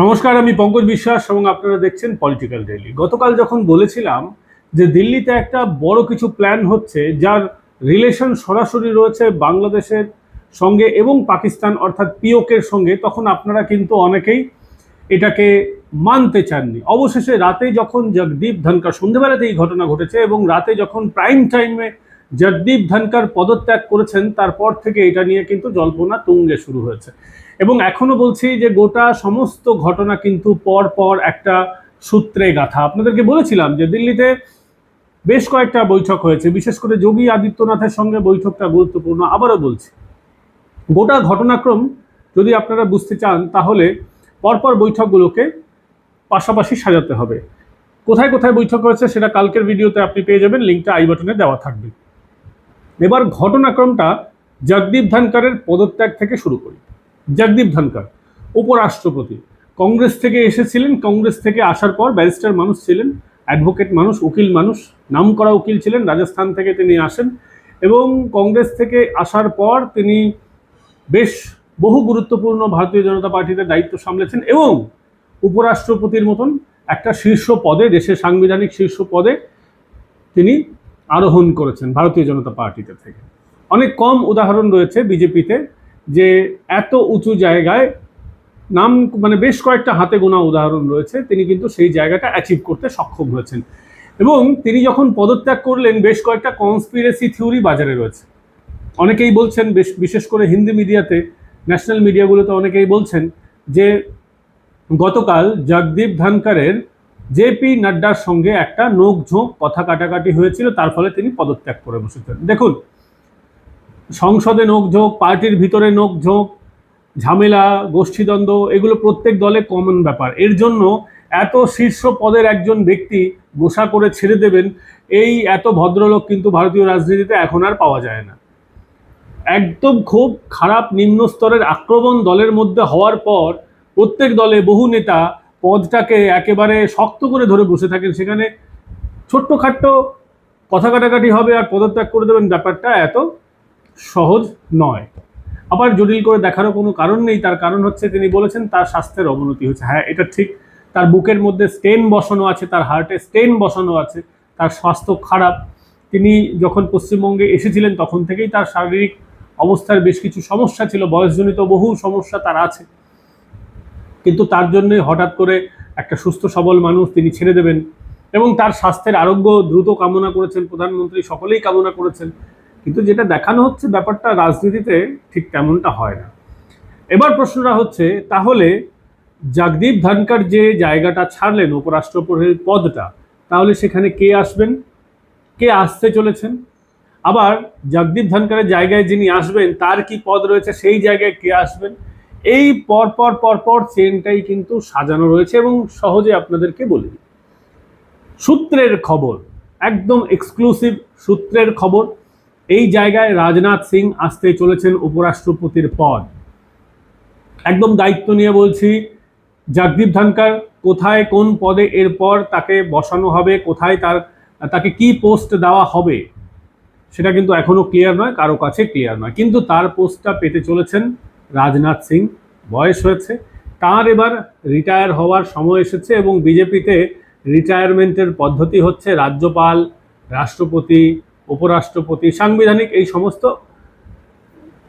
নমস্কার, আমি পঙ্কজ বিশ্বাস এবং আপনারা দেখছেন পলিটিক্যাল ডেইলি গতকাল যখন বলেছিলাম যে দিল্লিতে একটা বড় কিছু প্ল্যান হচ্ছে, যার রিলেশন সরাসরি রয়েছে বাংলাদেশের সঙ্গে এবং পাকিস্তান, অর্থাৎ পিওকের সঙ্গে, তখন আপনারা কিন্তু অনেকেই এটাকে মানতে চাননি। অবশেষে রাতে যখন জগদীপ ধনকর সন্ধ্যেবেলাতে এই ঘটনা ঘটেছে এবং রাতে যখন প্রাইম টাইমে জগদীপ ধনকর পদত্যাগ করেছেন, তারপর থেকে এটা নিয়ে কিন্তু জল্পনা তুঙ্গে শুরু হয়েছে। এবং এখনও বলছি যে গোটা সমস্ত ঘটনা কিন্তু পর পর একটা সূত্রে গাথা। আপনাদেরকে বলেছিলাম যে দিল্লিতে বেশ কয়েকটা বৈঠক হয়েছে, বিশেষ করে যোগী আদিত্যনাথের সঙ্গে বৈঠকটা গুরুত্বপূর্ণ, আবারও বলছি। গোটা ঘটনাক্রম যদি আপনারা বুঝতে চান, তাহলে পরপর বৈঠকগুলোকে পাশাপাশি সাজাতে হবে। কোথায় কোথায় বৈঠক হয়েছে সেটা কালকের ভিডিওতে আপনি পেয়ে যাবেন, লিঙ্কটা আই বাটনে দেওয়া থাকবে। এবার ঘটনাক্রমটা জগদীপ ধনকরের পদত্যাগ থেকে শুরু করি। জগদীপ ধনকর উপরাষ্ট্রপতি। কংগ্রেস থেকে এসেছিলেন, কংগ্রেস থেকে আসার পর ব্যারিস্টার মানুষ ছিলেন, অ্যাডভোকেট মানুষ, উকিল মানুষ, নামকরা উকিল ছিলেন, রাজস্থান থেকে তিনি আসেন এবং কংগ্রেস থেকে আসার পর তিনি বেশ বহু গুরুত্বপূর্ণ ভারতীয় জনতা পার্টিতে দায়িত্ব সামলেছেন এবং উপরাষ্ট্রপতির মতন একটা শীর্ষ পদে, দেশের সাংবিধানিক শীর্ষ পদে তিনি আরোহণ করেছেন ভারতীয় জনতা পার্টিতে থেকে। অনেক কম উদাহরণ রয়েছে বিজেপিতে যে এত উঁচু জায়গায় নাম মানে বেশ কয়েকটা হাতে গোনা উদাহরণ রয়েছে, তিনি কিন্তু সেই জায়গাটা অ্যাচিভ করতে সক্ষম হয়েছেন। এবং তিনি যখন পদত্যাগ করলেন, বেশ কয়েকটা কনস্পিরেসি থিওরি বাজারে রয়েছে। অনেকেই বলছেন, বেশ, বিশেষ করে হিন্দি মিডিয়াতে ন্যাশনাল মিডিয়াগুলোতে অনেকেই বলছেন যে গতকাল জগদীপ ধনকরের জেপি নাড্ডার সঙ্গে একটা নোকঝোঁক কথা কাটাকাটি হয়েছিল, তার ফলে তিনি পদত্যাগ করে বসেছেন দেখুন, সংসদে নোকঝোঁক পার্টির ভিতরে নোকঝোঁক ঝামেলা, গোষ্ঠীদ্বন্দ্ব, এগুলো প্রত্যেক দলে কমন ব্যাপার। এর জন্য এত শীর্ষ পদের একজন ব্যক্তি গোসা করে ছেড়ে দেবেন, এই এত ভদ্রলোক কিন্তু ভারতীয় রাজনীতিতে এখন আর পাওয়া যায় না। একদম খুব খারাপ নিম্ন স্তরের আক্রমণ দলের মধ্যে হওয়ার পর প্রত্যেক দলে বহু নেতা পদটাকে একেবারে শক্ত করে ধরে বসে থাকেন। সেখানে ছোট্টখাট্ট কথা কাটাকাটি হবে আর পদত্যাগ করে দেবেন। ব্যাপারটা এত সহজ নয়। আবার জটিল করে দেখারও কোনো কারণ নেই। তার কারণ হচ্ছে তিনি বলেছেন, তার স্বাস্থ্যের অবনতি হচ্ছে হ্যাঁ এটা ঠিক। তার বুকের মধ্যে স্টেন বসানো আছে, তার হার্টে স্টেন বসানো আছে, তার স্বাস্থ্য খারাপ। তিনি যখন পশ্চিমবঙ্গে এসেছিলেন, তখন থেকেই তার শারীরিক অবস্থার বেশ কিছু সমস্যা ছিল। বয়সজনিত বহু সমস্যা তার আছে। কিন্তু তার জন্যই হঠাৎ করে একটা সুস্থ, সবল মানুষ তিনি ছেড়ে দেবেন এবং তার স্বাস্থ্যের আরোগ্য দ্রুত কামনা করেছেন, প্রধানমন্ত্রী সকলেই কামনা করেছেন। কিন্তু যেটা দেখানো হচ্ছে ব্যাপারটা রাজনীতিতে ঠিক তেমনটা হয় না। এবার প্রশ্নটা হচ্ছে, তাহলে জগদীপ ধনকর যে জায়গাটা ছাড়লেন উপরাষ্ট্রপতির পদটা, তাহলে সেখানে কে আসবেন? কে আসতে চলেছেন? আবার জগদীপ ধনকরের জায়গায় যিনি আসবেন, তার কি পদ রয়েছে? সেই জায়গায় কে আসবেন? এই পরপর পরপর চেনটাই কিন্তু সাজানো রয়েছে এবং সহজে আপনাদেরকে বলি সূত্রের খবর, একদম এক্সক্লুসিভ সূত্রের খবর, এই জায়গায় রাজনাথ সিং আসতে চলেছেন উপরাষ্ট্রপতির পদ। একদম দায়িত্ব নিয়ে বলছি, জগদীপ ধনকর কোথায়, কোন পদে, এরপর তাকে বসানো হবে, কোথায় তার, তাকে কি পোস্ট দেওয়া হবে, সেটা কিন্তু এখনও ক্লিয়ার নয়, কারও কাছে ক্লিয়ার নয়। কিন্তু তার পোস্টটা পেতে চলেছেন রাজনাথ সিং বয়স হয়েছে। তার এবার রিটায়ার হওয়ার সময় এসেছে এবং বিজেপিতে রিটায়ারমেন্টের পদ্ধতি হচ্ছে রাজ্যপাল, রাষ্ট্রপতি, উপরাষ্ট্রপতি সাংবিধানিক এই সমস্ত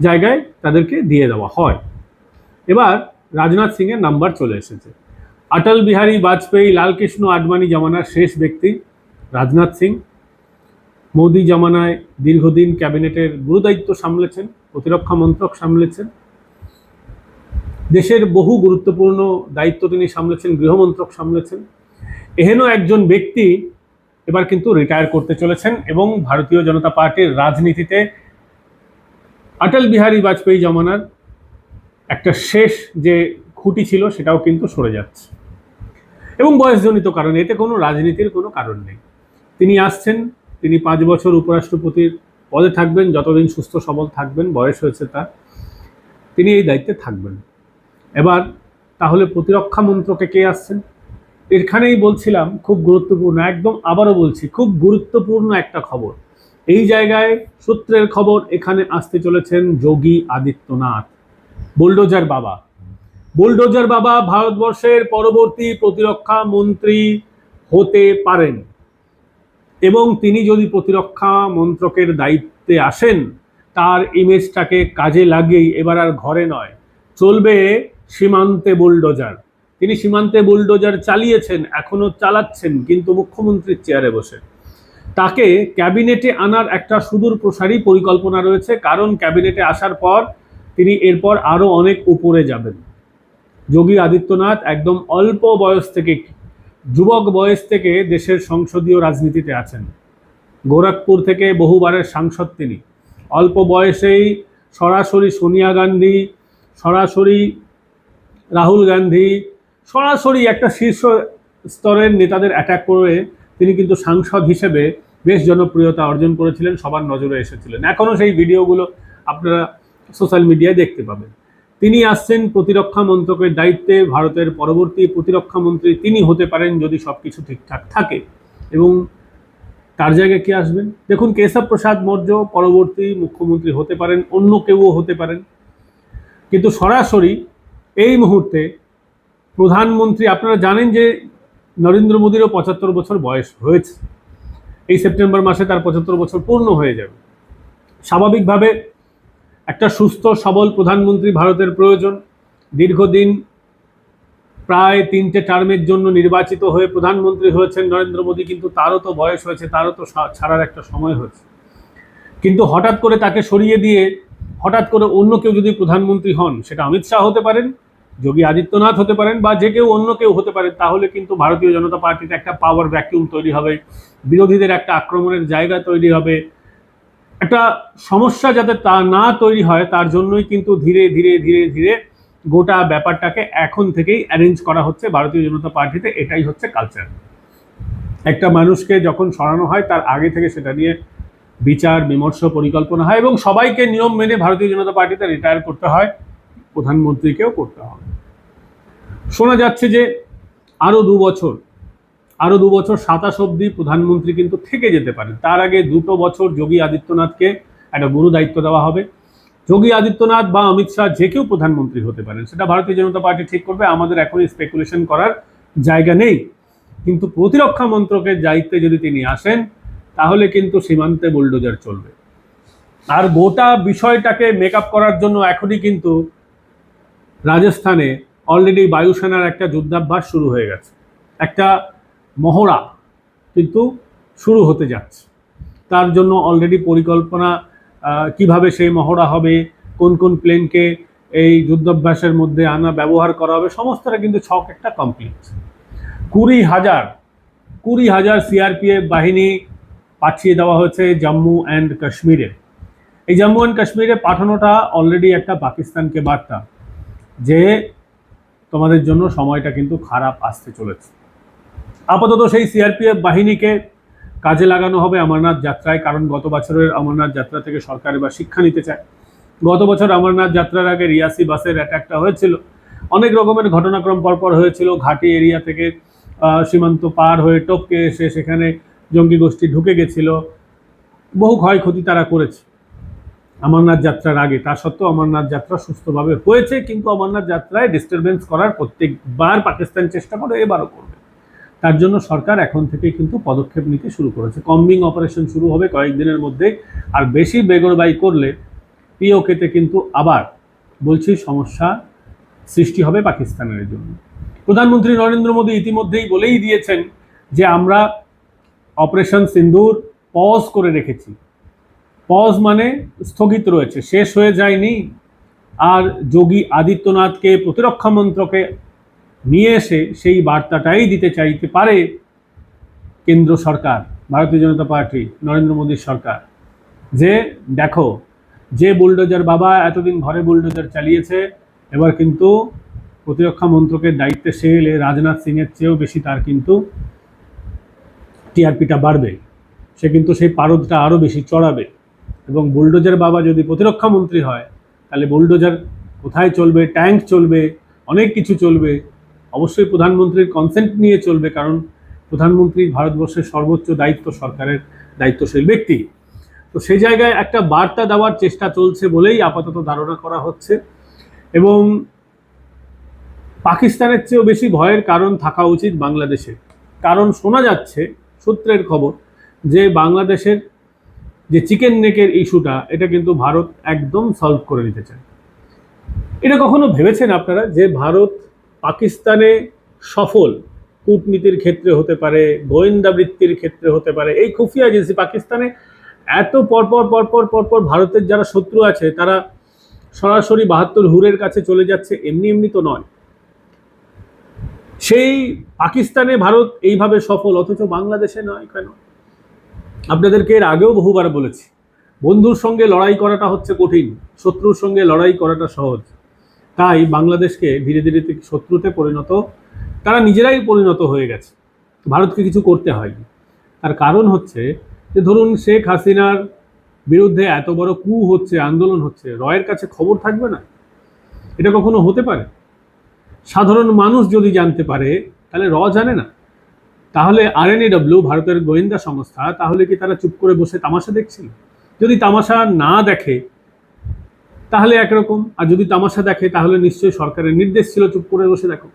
জায়গায় তাদেরকে দিয়ে দেওয়া হয়। এবার রাজনাথ সিংয়ের নাম্বার চলে এসেছে। অটল বিহারী বাজপেয়ী, লালকৃষ্ণ আডবাণী জামানার শেষ ব্যক্তি রাজনাথ সিং। মোদি জামানায় দীর্ঘদিন ক্যাবিনেটের গুরুদায়িত্ব সামলেছেন, প্রতিরক্ষা মন্ত্রক সামলেছেন দেশের বহু গুরুত্বপূর্ণ দায়িত্ব তিনি সামলেছেন, গৃহমন্ত্রক সামলেছেন। এহেন একজন ব্যক্তি এবার কিন্তু রিটায়ার করতে চলেছেন এবং ভারতীয় জনতা পার্টির রাজনীতিতে অটল বিহারী বাজপেয়ী জমানার একটা শেষ যে খুঁটি ছিল সেটাও কিন্তু সরে যাচ্ছে। এবং বয়সজনিত কারণে এতে কোনো রাজনীতির কোনো কারণ নেই। তিনি আসছেন, তিনি পাঁচ বছর উপরাষ্ট্রপতির পদে থাকবেন, যতদিন সুস্থ সবল থাকবেন, বয়স হয়েছে তার, তিনি এই দায়িত্বে থাকবেন। এবার তাহলে প্রতিরক্ষা মন্ত্রকে কে আসছেন? এখানেই বলছিলাম খুব গুরুত্বপূর্ণ, একদম আবারও বলছি, খুব গুরুত্বপূর্ণ একটা খবর। এই জায়গায় সূত্রের খবর এখানে আসতে চলেছেন যোগী আদিত্যনাথ, বুলডোজার বাবা। বুলডোজার বাবা ভারতবর্ষের পরবর্তী প্রতিরক্ষা মন্ত্রী হতে পারেন এবং তিনি যদি প্রতিরক্ষা মন্ত্রকের দায়িত্বে আসেন, তার ইমেজটাকে কাজে লাগিয়েই এবার আর ঘরে নয়, চলবে সীমান্তে বুলডোজার। তিনি সীমান্তে বুলডোজার চালিয়েছেন, এখনও চালাচ্ছেন কিন্তু মুখ্যমন্ত্রীর চেয়ারে বসে। তাকে ক্যাবিনেটে আনার একটা সুদূর প্রসারী পরিকল্পনা রয়েছে, কারণ ক্যাবিনেটে আসার পর তিনি এরপর আরও অনেক উপরে যাবেন। যোগী আদিত্যনাথ একদম অল্প বয়স থেকে, যুবক বয়স থেকে দেশের সংসদীয় রাজনীতিতে আছেন। গোরখপুর থেকে বহুবারের সাংসদ তিনি। অল্প বয়সেই সরাসরি সোনিয়া গান্ধী, সরাসরি রাহুল গান্ধী সরাসরি একটা শীর্ষ স্তরের নেতাদের অ্যাটাক করে তিনি কিন্তু সাংসদ হিসেবে বেশ জনপ্রিয়তা অর্জন করেছিলেন, সবার নজরে এসেছিলেন। এখনও সেই ভিডিওগুলো আপনারা সোশ্যাল মিডিয়ায় দেখতে পাবেন। তিনি আসছেন প্রতিরক্ষা মন্ত্রকের দায়িত্বে, ভারতের পরবর্তী প্রতিরক্ষা মন্ত্রী তিনি হতে পারেন যদি সব কিছু ঠিকঠাক থাকে। এবং তার জায়গায় কে আসবেন? দেখুন, কেশব প্রসাদ মৌর্য পরবর্তী মুখ্যমন্ত্রী হতে পারেন, অন্য কেউও হতে পারেন। কিন্তু সরাসরি এই মুহূর্তে প্রধানমন্ত্রী, আপনারা জানেন যে নরেন্দ্র মোদীরও পঁচাত্তর বছর বয়স হয়েছে। এই সেপ্টেম্বর মাসে তার পঁচাত্তর বছর পূর্ণ হয়ে যাবে। স্বাভাবিকভাবে একটা সুস্থ, সবল প্রধানমন্ত্রী ভারতের প্রয়োজন। দীর্ঘদিন প্রায় তিনটে টার্মের জন্য নির্বাচিত হয়ে প্রধানমন্ত্রী হয়েছেন নরেন্দ্র মোদী, কিন্তু তারও তো বয়স হয়েছে, তারও তো ছাড়ার একটা সময় হয়েছে। কিন্তু হঠাৎ করে তাকে সরিয়ে দিয়ে হঠাৎ করে অন্য কেউ যদি প্রধানমন্ত্রী হন, সেটা অমিত শাহ হতে পারেন, যোগী আদিত্যনাথ হতে পারেন, বা যে কেউ অন্য কেউ হতে পারেন, তাহলে কিন্তু ভারতীয় জনতা পার্টিতে একটা পাওয়ার ভ্যাকিউম তৈরি হবে, বিরোধীদের একটা আক্রমণের জায়গা তৈরি হবে। একটা সমস্যা যাতে তা না তৈরি হয়, তার জন্যই কিন্তু ধীরে ধীরে ধীরে ধীরে গোটা ব্যাপারটাকে এখন থেকেই অ্যারেঞ্জ করা হচ্ছে ভারতীয় জনতা পার্টিতে, এটাই হচ্ছে কালচার একটা মানুষকে যখন সরানো হয়, তার আগে থেকে সেটা নিয়ে বিচার বিমর্শ পরিকল্পনা হয় এবং সবাইকে নিয়ম মেনে ভারতীয় জনতা পার্টিতে রিটায়ার করতে হয়, প্রধানমন্ত্রীকেও করতে হবে। শোনা যাচ্ছে যে আরও দু বছর আরও দু বছর সাতাশ অবধি প্রধানমন্ত্রী কিন্তু থেকে যেতে পারেন। তার আগে দুটো বছর যোগী আদিত্যনাথকে একটা গুরু দায়িত্ব দেওয়া হবে। যোগী আদিত্যনাথ বা অমিত শাহ যে কেউ প্রধানমন্ত্রী হতে পারেন, সেটা ভারতীয় জনতা পার্টি ঠিক করবে, আমাদের এখনই স্পেকুলেশন করার জায়গা নেই। কিন্তু প্রতিরক্ষা মন্ত্রকের দায়িত্বে যদি তিনি আসেন তাহলে কিন্তু সীমান্তে বুলডোজার চলবে। আর গোটা বিষয়টাকে মেকআপ করার জন্য এখনই কিন্তু রাজস্থানে অলরেডি বায়ুসেনার একটা যুদ্ধাভ্যাস শুরু হয়ে গেছে। একটা মহড়া কিন্তু শুরু হতে যাচ্ছে। তার জন্য অলরেডি পরিকল্পনা কীভাবে সেই মহড়া হবে, কোন কোন প্লেনকে এই যুদ্ধাভ্যাসের মধ্যে আনা, ব্যবহার করা হবে, সমস্তটা কিন্তু ছক একটা কমপ্লিট কুড়ি হাজার কুড়ি হাজার সিআরপিএফ বাহিনী পাঠিয়ে দেওয়া হয়েছে জম্মু অ্যান্ড কাশ্মীরে। এই জম্মু অ্যান্ড কাশ্মীরে পাঠানোটা অলরেডি একটা পাকিস্তানকে বার্তা যে তোমাদের জন্য সময়টা কিন্তু খারাপ আসতে চলেছে। আপাতত সেই সিআরপিএফ বাহিনীকে কাজে লাগানো হবে অমরনাথ যাত্রায়, কারণ গত বছরের অমরনাথ যাত্রা থেকে সরকার এবার শিক্ষা নিতে চায়। গত বছর অমরনাথ যাত্রার আগে রিয়াসি বাসের অ্যাটাকটা হয়েছিল। অনেক রকমের ঘটনাক্রম পরপর হয়েছিল, ঘাটি এরিয়া থেকে সীমান্ত পার হয়ে টপকে এসে সেখানে জঙ্গি গোষ্ঠী ঢুকে গেছিল। বহু ক্ষয়ক্ষতি তারা করেছে। অমরনাথ যাত্রার আগে, তা সত্ত্বেও অমরনাথ যাত্রা সুস্থভাবে হয়েছে, কিন্তু অমরনাথ যাত্রায় ডিস্টারবেন্স করার প্রত্যেকবার পাকিস্তান চেষ্টা করে, এবারও করবে। তার জন্য সরকার এখন থেকেই কিন্তু পদক্ষেপ নিতে শুরু করেছে। কম্বিং অপারেশন শুরু হবে কয়েকদিনের মধ্যে, আর বেশি বেগরবাই করলে পিওকেতে কিন্তু আবার বলছি সমস্যা সৃষ্টি হবে পাকিস্তানের জন্য। প্রধানমন্ত্রী নরেন্দ্র মোদী ইতিমধ্যেই বলেই দিয়েছেন যে, আমরা অপারেশন সিন্দুর পজ করে রেখেছি। পজ মানে স্থগিত রয়েছে, শেষ হয়ে যায়নি। আর যোগী আদিত্যনাথকে, প্রতিরক্ষা মন্ত্রকে নিয়ে এসে সেই বার্তাটাই দিতে চাইতে পারে কেন্দ্র সরকার, ভারতীয় জনতা পার্টি, নরেন্দ্র মোদীর সরকার। যে দেখো, যে বুলডোজার বাবা এতদিন ঘরে বুলডোজার চালিয়েছে, এবার কিন্তু প্রতিরক্ষা মন্ত্রকের দায়িত্বে সে এলে রাজনাথ সিংয়ের চেয়েও বেশি তার কিন্তু টিআরপিটা বাড়বে, সে কিন্তু সেই পারদটা আরও বেশি চড়াবে। এবং বুলডোজার বাবা যদি প্রতিরক্ষা মন্ত্রী হয়, তাহলে বুলডোজার কোথায় চলবে, ট্যাঙ্ক চলবে, অনেক কিছু চলবে, অবশ্যই প্রধানমন্ত্রীর কনসেন্ট নিয়ে চলবে, কারণ প্রধানমন্ত্রী ভারতবর্ষের সর্বোচ্চ দায়িত্ব সরকারের দায়িত্বশীল ব্যক্তি। তো সেই জায়গায় একটা বার্তা দেওয়ার চেষ্টা চলছে বলেই আপাতত ধারণা করা হচ্ছে। এবং পাকিস্তানের চেয়েও বেশি ভয়ের কারণ থাকা উচিত বাংলাদেশে কারণ শোনা যাচ্ছে সূত্রের খবর যে বাংলাদেশের যে চিকেন নেকের ইস্যুটা এটা কিন্তু ভারত একদম সলভ করে নিতে চায়। এটা কখনো ভেবেছেন আপনারা যে ভারত পাকিস্তানে সফল কূটনীতির ক্ষেত্রে হতে পারে, গোয়েন্দা বৃত্তির ক্ষেত্রে হতে পারে? এই খুফিয়া এজেন্সি পাকিস্তানে এত পরপর পরপর পরপর ভারতের যারা শত্রু আছে, তারা সরাসরি বাহাত্তর হুরের কাছে চলে যাচ্ছে, এমনি এমনি তো নয়। সেই পাকিস্তানে ভারত এইভাবে সফল, অথচ বাংলাদেশে নয় কেন? আপনাদেরকে এর আগেও বহুবার বলেছি, বন্ধুর সঙ্গে লড়াই করাটা হচ্ছে কঠিন, শত্রুর সঙ্গে লড়াই করাটা সহজ। তাই বাংলাদেশকে ধীরে ধীরে শত্রুতে পরিণত, তারা নিজেরাই পরিণত হয়ে গেছে। ভারতকে কিছু করতে হয়নি। তার কারণ হচ্ছে যে ধরুন শেখ হাসিনার বিরুদ্ধে এত বড় কু হচ্ছে, আন্দোলন হচ্ছে, রয়ের কাছে খবর থাকবে না? এটা কখনো হতে পারে? সাধারণ মানুষ যদি জানতে পারে, তাহলে র জানে না। তাহলে আরএনএডব্লিউ ভারতের গোয়েন্দা সংস্থা, তাহলে কি তারা চুপ করে বসে তামাশা দেখছিল? যদি তামাশা না দেখে, তাহলে একরকম। আর যদি তামাশা দেখে, তাহলে নিশ্চয়ই সরকারের নির্দেশ ছিল চুপ করে বসে দেখো।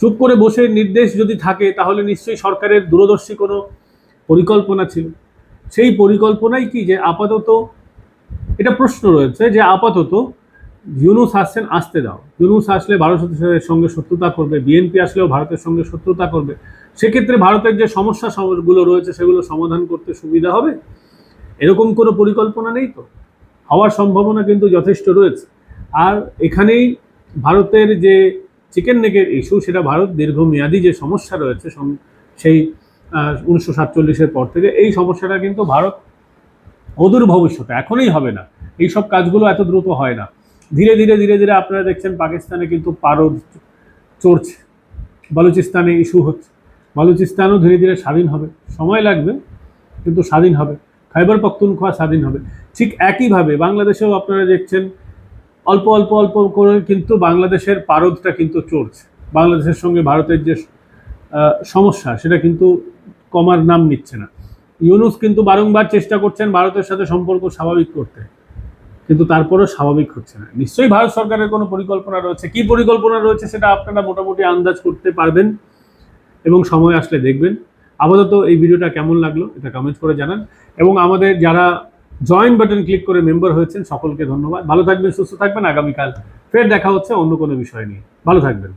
চুপ করে বসে নির্দেশ যদি থাকে, তাহলে নিশ্চয়ই সরকারের দূরদর্শী কোনো পরিকল্পনা ছিল। সেই পরিকল্পনাই কি যে আপাতত, এটা প্রশ্ন রয়েছে যে আপাতত ইউনুস আসছেন, আসতে দাও। ইউনুস আসলে ভারতের সঙ্গে শত্রুতা করবে, বিএনপি আসলেও ভারতের সঙ্গে শত্রুতা করবে। সেক্ষেত্রে ভারতের যে সমস্যা গুলো রয়েছে, সেগুলো সমাধান করতে সুবিধা হবে? এরকম কোনো পরিকল্পনা নেই তো? হওয়ার সম্ভাবনা কিন্তু যথেষ্ট রয়েছে। আর এখানেই ভারতের যে চিকেন নেকের ইস্যু সেটা ভারত দীর্ঘমেয়াদী যে সমস্যা রয়েছে সেই উনিশশো সাতচল্লিশের পর থেকে, এই সমস্যাটা কিন্তু ভারত অদূর ভবিষ্যতে, এখনই হবে না। এই সব কাজগুলো এত দ্রুত হয় না। ধীরে ধীরে ধীরে ধীরে আপনারা দেখছেন পাকিস্তানে কিন্তু পারদ চড়ছে। বালুচিস্তানে ইস্যু হচ্ছে। বালুচিস্তানও ধীরে ধীরে স্বাধীন হবে। সময় লাগবে, কিন্তু স্বাধীন হবে। খাইবার পখতুনখোয়া স্বাধীন হবে। ঠিক একইভাবে বাংলাদেশেও আপনারা দেখছেন, অল্প অল্প অল্প করে কিন্তু বাংলাদেশের পারদটা কিন্তু চড়ছে। বাংলাদেশের সঙ্গে ভারতের যে সমস্যা, সেটা কিন্তু কমার নাম নিচ্ছে না। ইউনুস কিন্তু বারংবার চেষ্টা করছেন ভারতের সাথে সম্পর্ক স্বাভাবিক করতে। কিন্তু তারপরেও স্বাভাবিক হচ্ছে না। নিশ্চয়ই ভারত সরকারের কোনো পরিকল্পনা রয়েছে। কি পরিকল্পনা রয়েছে সেটা আপনারা মোটামুটি আন্দাজ করতে পারবেন এবং সময় আসলে দেখবেন। আপাতত এই ভিডিওটা কেমন লাগল এটা কমেন্ট করে জানান। এবং আমাদের যারা জয়েন বাটন ক্লিক করে মেম্বার হয়েছেন, সকলকে ধন্যবাদ। ভালো থাকবেন, সুস্থ থাকবেন। আগামীকাল ফের দেখা হচ্ছে অন্য কোনো বিষয় নিয়ে। ভালো থাকবেন।